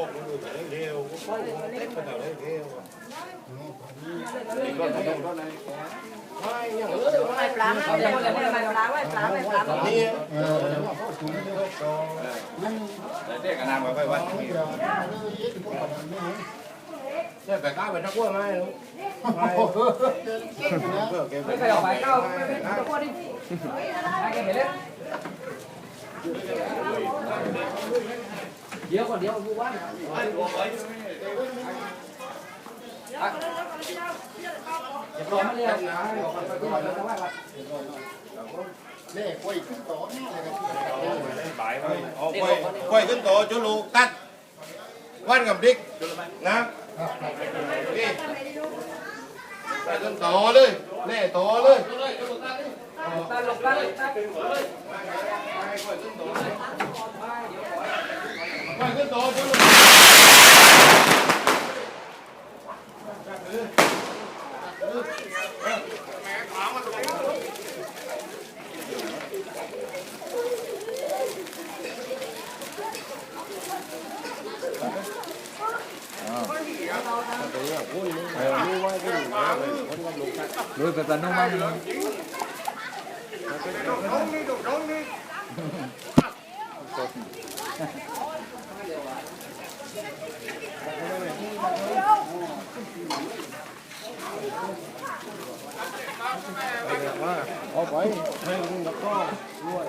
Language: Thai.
บอกมันดูแต่เร็วเล็กขนาดเร็วก็ต้องก็เลยไม่ยังเออไม่ปลาไม่ปลาไม่ปลาไม่ปลาไม่ปลาไม่ปลานี่เออว่าเขาถุงนี่าต่อมันแต่เด็กไปวัดเขานี่เดี๋ยวเลยยึดพวกมันนี่เนี่ยไปก้าวไปทักว่าไม่รู้เก่งนะเพื่อเก็บไม่เคยออกไปเก้าไม่เป็น เห็นเลยเดี๋ยวก่อนเดี๋ยวกูว่าอย่ารอมาเรียกนะแต่ว่าเล่กล้วยขึ้นต่อนี่อะไรกันบ่ายไปเอาไปไปขึ้นโตจุลูตัดวันกับดิกนะนี่ไปขึ้นโตเลยแน่โตเลยตาลงตาตาไปขึ้นโตจุลูรู้ แต่ตอนนู้นมัน เอาไปให้ลุงแล้วก็ด้วย